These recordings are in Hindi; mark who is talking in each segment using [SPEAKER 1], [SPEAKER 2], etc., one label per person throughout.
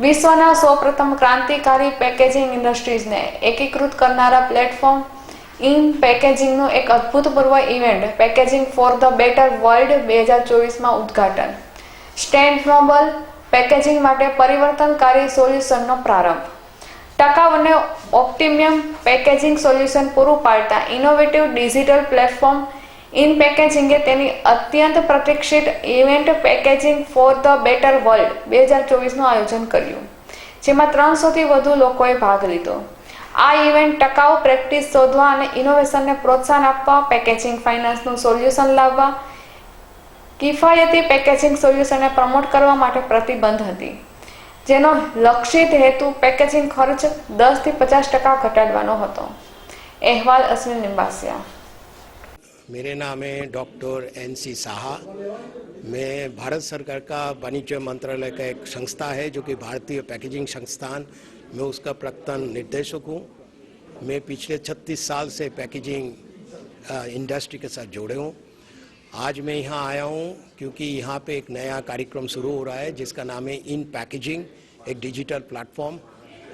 [SPEAKER 1] વિશ્વના સૌપ્રથમ ક્રાંતિકારી પેકેજિંગ ઇન્ડસ્ટ્રીઝને એકીકૃત કરનારા પ્લેટફોર્મ ઇન પેકેજિંગનું એક અભૂતપૂર્વ event packaging for the better world બે હજાર ચોવીસમાં ઉદ્ઘાટન સ્ટેન્ડનોબલ પેકેજિંગ માટે પરિવર્તનકારી સોલ્યુશનનો પ્રારંભ. ટકાઉ અને ઓપ્ટિમિયમ પેકેજિંગ સોલ્યુશન પૂરું પાડતા ઇનોવેટિવ ડિજિટલ પ્લેટફોર્મ ઇન પેકેજિંગે તેની અત્યંત પ્રતિક્ષિત event packaging for the better world બે હજાર ચોવીસનું આયોજન કર્યું, જેમાં ત્રણસોથી વધુ લોકોએ ભાગ લીધો. આ ઇવેન્ટ ટકાઉ પ્રેક્ટિસ શોધવા અને ઇનોવેશનને પ્રોત્સાહન આપવા, પેકેજિંગ ફાઇનાન્સનું સોલ્યુશન લાવવા, કિફાયતી પેકેજિંગ સોલ્યુશનને પ્રમોટ કરવા માટે પ્રતિબંધ હતી, જેનો લક્ષિત હેતુ પેકેજિંગ ખર્ચ દસથી પચાસ ટકા ઘટાડવાનો હતો. અહેવાલ અશ્વિન નિંબાસિયા.
[SPEAKER 2] मेरे नाम है डॉक्टर एन सी साहा। मैं भारत सरकार का वाणिज्य मंत्रालय का एक संस्था है, जो कि भारतीय पैकेजिंग संस्थान। मैं उसका प्रक्तन निर्देशक हूँ। मैं पिछले 36 साल से पैकेजिंग इंडस्ट्री के साथ जुड़े हूँ। आज मैं यहाँ आया हूँ क्योंकि यहाँ पे एक नया कार्यक्रम शुरू हो रहा है, जिसका नाम है इन पैकेजिंग, एक डिजिटल प्लेटफॉर्म।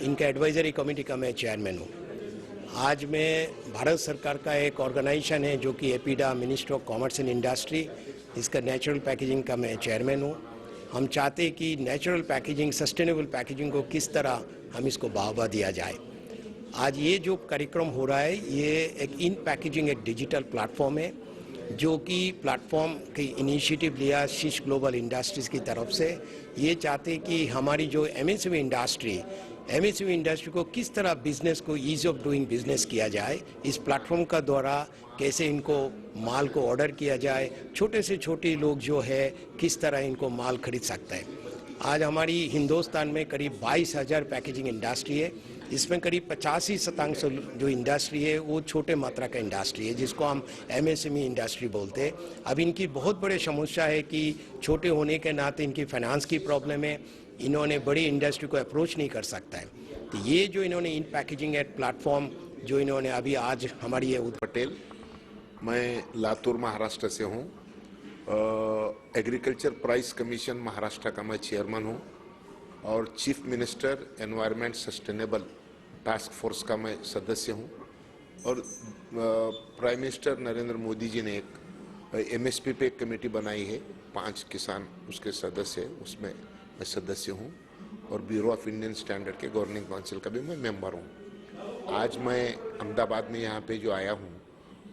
[SPEAKER 2] इनका एडवाइजरी कमेटी का मैं चेयरमैन हूँ। आज मैं भारत सरकार का एक ऑर्गेनाइजेशन है जो कि APEDA ministry of commerce and industry इसका नेचुरल पैकेजिंग का मैं चेयरमैन हूँ। हम चाहते हैं कि नेचुरल पैकेजिंग सस्टेनेबल पैकेजिंग को किस तरह हम इसको बढ़ावा दिया जाए। आज ये जो कार्यक्रम हो रहा है, ये एक इन पैकेजिंग एक डिजिटल प्लेटफॉर्म है। जो कि प्लेटफॉर्म की इनिशिएटिव लिया शीश ग्लोबल इंडस्ट्रीज़ की तरफ़ से। ये चाहते कि हमारी जो एमएसएमई इंडस्ट्री एमएसएमई इंडस्ट्री को किस तरह बिज़नेस को ईज ऑफ़ डूइंग बिज़नेस किया जाए, इस प्लेटफॉर्म का द्वारा कैसे इनको माल को ऑर्डर किया जाए, छोटे से छोटे लोग जो है, किस तरह इनको माल खरीद सकते है। आज हमारी हिंदुस्तान में करीब बाईस हज़ार पैकेजिंग इंडस्ट्री है। इसमें करीब पचासी शतांश जो इंडस्ट्री है, वो छोटे मात्रा का इंडस्ट्री है, जिसको हम एमएसएमई इंडस्ट्री बोलते हैं। अब इनकी बहुत बड़े समस्या है कि छोटे होने के नाते इनकी फाइनेंस की प्रॉब्लम है। इन्होंने बड़ी इंडस्ट्री को अप्रोच नहीं कर सकता है। तो ये जो इन्होंने इन पैकेजिंग एट प्लेटफॉर्म जो इन्होंने अभी आज हमारी है
[SPEAKER 3] पटेल, मैं लातूर, महाराष्ट्र से हूँ। एग्रीकल्चर प्राइस कमीशन महाराष्ट्र का मैं चेयरमैन हूँ और chief minister environment sustainable task force का मैं सदस्य हूँ और प्राइम मिनिस्टर नरेंद्र मोदी जी ने एक एमएसपी पे एक कमेटी बनाई है। पाँच किसान उसके सदस्य हैं, उसमें मैं सदस्य हूँ और ब्यूरो ऑफ़ इंडियन स्टैंडर्ड के गवर्निंग काउंसिल का भी मैं मेंबर हूँ। आज मैं अहमदाबाद में यहाँ पे जो आया हूँ,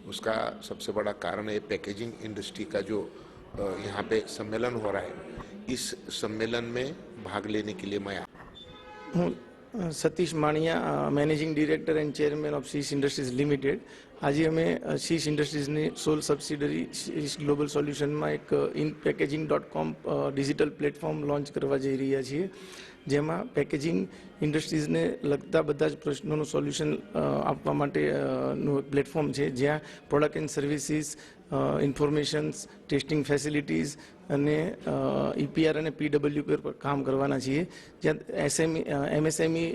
[SPEAKER 3] उसका सबसे बड़ा कारण है पैकेजिंग इंडस्ट्री का जो यहाँ पे सम्मेलन हो रहा है। इस सम्मेलन में भाग लेने के लिए मैं
[SPEAKER 4] Satish Mania managing director and chairman of cis industries limited. આજે અમે શીશ ઇન્ડસ્ટ્રીઝની સોલ સબસિડરી, શીશ ગ્લોબલ સોલ્યુશનમાં એક in packaging dot com digital platform launch કરવા જઈ રહ્યા છીએ. જેમાં પેકેજિંગ ઇન્ડસ્ટ્રીઝને લગતા બધા જ પ્રશ્નોનું સોલ્યુશન આપવા માટેનું પ્લેટફોર્મ છે, જ્યાં product and services informations, testing facilities અને ઈપીઆર અને પીડબલ્યુ પર કામ કરવાના છીએ. જ્યાં એસએમઈ એમએસએમઈ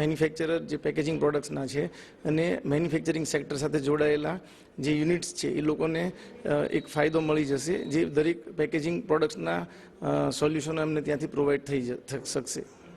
[SPEAKER 4] મેન્યુફેક્ચરર જે પેકેજિંગ પ્રોડક્ટ્સના છે અને મેન્યુફેક્ચરિંગ સેક્ટર સાથે જોડાયેલા જે યુનિટ્સ છે, એ લોકોને એક ફાયદો મળી જશે જે દરેક પેકેજિંગ પ્રોડક્ટ્સના સોલ્યુશન એમને ત્યાંથી પ્રોવાઈડ થઈ શકશે.